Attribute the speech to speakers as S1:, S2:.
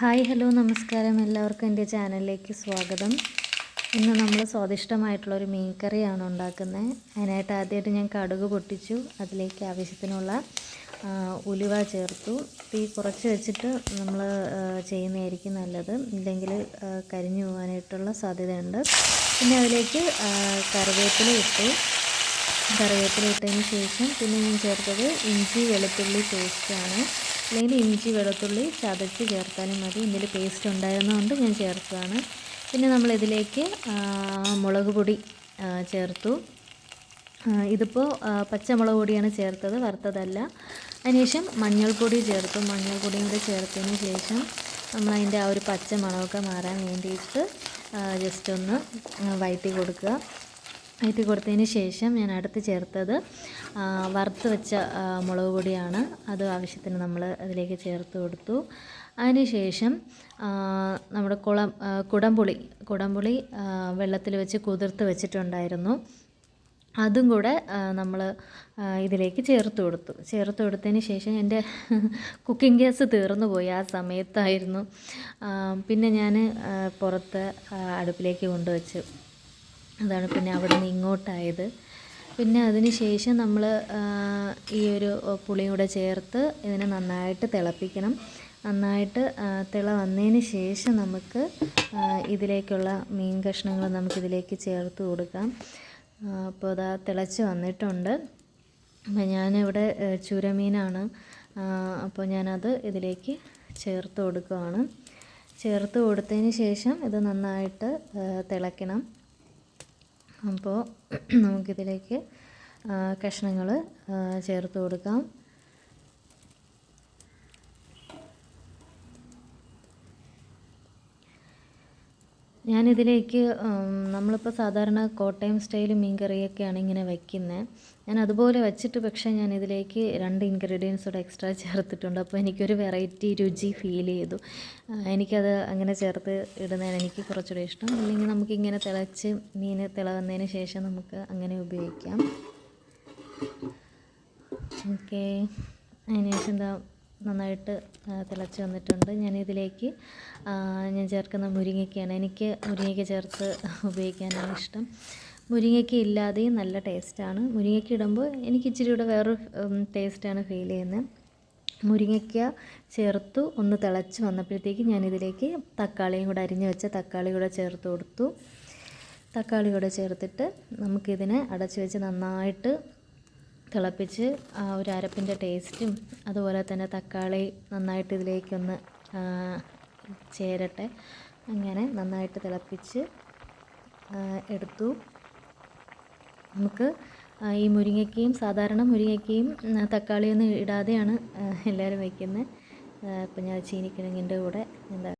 S1: Hi hello നമസ്കാരം. എല്ലാവർക്കും എന്റെ ചാനലിലേക്ക് സ്വാഗതം. ഇന്ന് നമ്മൾ സ്വാദിഷ്ടമായിട്ടുള്ള ഒരു മീൻ കറിയാണ് ഉണ്ടാക്കുന്നത്. അതിനായിട്ട് ആദ്യമായിട്ട് ഞാൻ കടുക് പൊട്ടിച്ചു. അതിലേക്ക് ആവശ്യത്തിനുള്ള ഉലുവ ചേർത്തു. തീ കുറച്ച് വെച്ചിട്ട് നമ്മൾ ചെയ്യുന്നതായിരിക്കും നല്ലത്. ഇല്ലെങ്കിൽ കരിഞ്ഞു പോകാനായിട്ടുള്ള സാധ്യതയുണ്ട്. പിന്നെ അതിലേക്ക് കറിവേപ്പില ഇട്ടു. കറിവേപ്പില ഇട്ടതിന് ശേഷം പിന്നെ ഞാൻ ചേർത്തത് ഇഞ്ചി വെളുത്തുള്ളി പേസ്റ്റാണ് അല്ലെങ്കിൽ ഇഞ്ചി വെളുത്തുള്ളി ചതച്ച് ചേർത്താലും മതി. ഇതിൽ പേസ്റ്റ് ഉണ്ടായിരുന്നതുകൊണ്ട് ഞാൻ ചേർത്തതാണ്. പിന്നെ നമ്മളിതിലേക്ക് മുളക് പൊടി ചേർത്തു. ഇതിപ്പോൾ പച്ചമുളക് പൊടിയാണ് ചേർത്തത് വറുത്തതല്ല. അതിനുശേഷം മഞ്ഞൾപ്പൊടി ചേർത്തു. മഞ്ഞൾപ്പൊടിയും കൂടി ചേർത്തതിന് ശേഷം നമ്മൾ അതിന്റെ ആ ഒരു പച്ച മണമൊക്കെ മാറാൻ വേണ്ടിയിട്ട് ജസ്റ്റ് ഒന്ന് വയറ്റി കൊടുക്കുക. വഴറ്റി കൊടുത്തതിന് ശേഷം ഞാൻ അടുത്ത് ചേർത്തത് വറുത്ത് വെച്ച മുളക് പൊടിയാണ്. അത് ആവശ്യത്തിന് നമ്മൾ അതിലേക്ക് ചേർത്ത് കൊടുത്തു. അതിനുശേഷം ശേഷം നമ്മുടെ കുളം കുടംപുളി കുടംപുളി വെള്ളത്തിൽ വെച്ച് കുതിർത്ത് വെച്ചിട്ടുണ്ടായിരുന്നു. അതും കൂടെ നമ്മൾ ഇതിലേക്ക് ചേർത്ത് കൊടുത്തു. ചേർത്ത് കൊടുത്തതിന് ശേഷം എന്റെ കുക്കിംഗ് ഗ്യാസ് തീർന്നു പോയി ആ സമയത്തായിരുന്നു. പിന്നെ ഞാൻ പുറത്ത് അടുപ്പിലേക്ക് കൊണ്ടുവച്ചു. അതാണ് പിന്നെ അവിടെ നിന്ന് ഇങ്ങോട്ടായത്. പിന്നെ അതിന് ശേഷം നമ്മൾ ഈ ഒരു പുളിയും കൂടെ ചേർത്ത് ഇതിനെ നന്നായിട്ട് തിളപ്പിക്കണം. നന്നായിട്ട് തിള വന്നതിന് ശേഷം നമുക്ക് ഇതിലേക്കുള്ള മീൻ കഷ്ണങ്ങൾ നമുക്കിതിലേക്ക് ചേർത്ത് കൊടുക്കാം. അപ്പോൾ അതാ തിളച്ച് വന്നിട്ടുണ്ട്. അപ്പം ഞാനിവിടെ ചുരമീനാണ്. അപ്പോൾ ഞാനത് ഇതിലേക്ക് ചേർത്ത് കൊടുക്കുകയാണ് ചേർത്ത് കൊടുത്തതിന് ശേഷം ഇത് നന്നായിട്ട് തിളയ്ക്കണം. അപ്പോൾ നമുക്കിതിലേക്ക് കഷ്ണങ്ങൾ ചേർത്ത് കൊടുക്കാം. ഞാനിതിലേക്ക് നമ്മളിപ്പോൾ സാധാരണ കോട്ടയം സ്റ്റൈൽ മീൻകറിയൊക്കെയാണ് ഇങ്ങനെ വയ്ക്കുന്നത് ഞാൻ അതുപോലെ വെച്ചിട്ട് പക്ഷേ ഞാൻ ഇതിലേക്ക് രണ്ട് ഇൻഗ്രീഡിയൻസ് കൂടെ എക്സ്ട്രാ ചേർത്തിട്ടുണ്ട്. അപ്പോൾ എനിക്കൊരു വെറൈറ്റി രുചി ഫീൽ ചെയ്തു. എനിക്കത് അങ്ങനെ ചേർത്ത് ഇടുന്നതിന് എനിക്ക് കുറച്ചുകൂടെ ഇഷ്ടം. അല്ലെങ്കിൽ നമുക്കിങ്ങനെ തിളച്ച് മീൻ തിളവന്നതിന് ശേഷം നമുക്ക് അങ്ങനെ ഉപയോഗിക്കാം. ഓക്കെ. അതിനുശേഷം എന്താ നന്നായിട്ട് തിളച്ച് വന്നിട്ടുണ്ട്. ഞാനിതിലേക്ക് ഞാൻ ചേർക്കുന്ന മുരിങ്ങയ്ക്കയാണ് എനിക്ക് മുരിങ്ങയ്ക്ക ചേർത്ത് ഉപയോഗിക്കാനാണ് ഇഷ്ടം. മുരിങ്ങയ്ക്ക ഇല്ലാതെയും നല്ല ടേസ്റ്റാണ്. മുരിങ്ങയ്ക്ക ഇടുമ്പോൾ എനിക്ക് ഇച്ചിരി കൂടെ വേറൊരു ടേസ്റ്റാണ് ഫീൽ ചെയ്യുന്നത്. മുരിങ്ങയ്ക്ക ചേർത്തു ഒന്ന് തിളച്ച് വന്നപ്പോഴത്തേക്ക് ഞാനിതിലേക്ക് തക്കാളിയും കൂടെ അരിഞ്ഞ് വെച്ച തക്കാളി കൂടെ ചേർത്ത് കൊടുത്തു. തക്കാളി കൂടെ ചേർത്തിട്ട് നമുക്കിതിനെ അടച്ച് വെച്ച് നന്നായിട്ട് തിളപ്പിച്ച് ആ ഒരു അരപ്പിന്റെ ടേസ്റ്റും അതുപോലെ തന്നെ തക്കാളി നന്നായിട്ട് ഇതിലേക്കൊന്ന് ചേരട്ടെ. അങ്ങനെ നന്നായിട്ട് തിളപ്പിച്ച് എടുത്തു. നമുക്ക് ഈ മുരിങ്ങയ്ക്കയും സാധാരണ മുരിങ്ങയ്ക്കയും തക്കാളിയൊന്നും ഇടാതെയാണ് എല്ലാവരും വയ്ക്കുന്നത് ഇപ്പം ഞാൻ ചീനിക്കിഴങ്ങിന്റെ കൂടെ എന്താ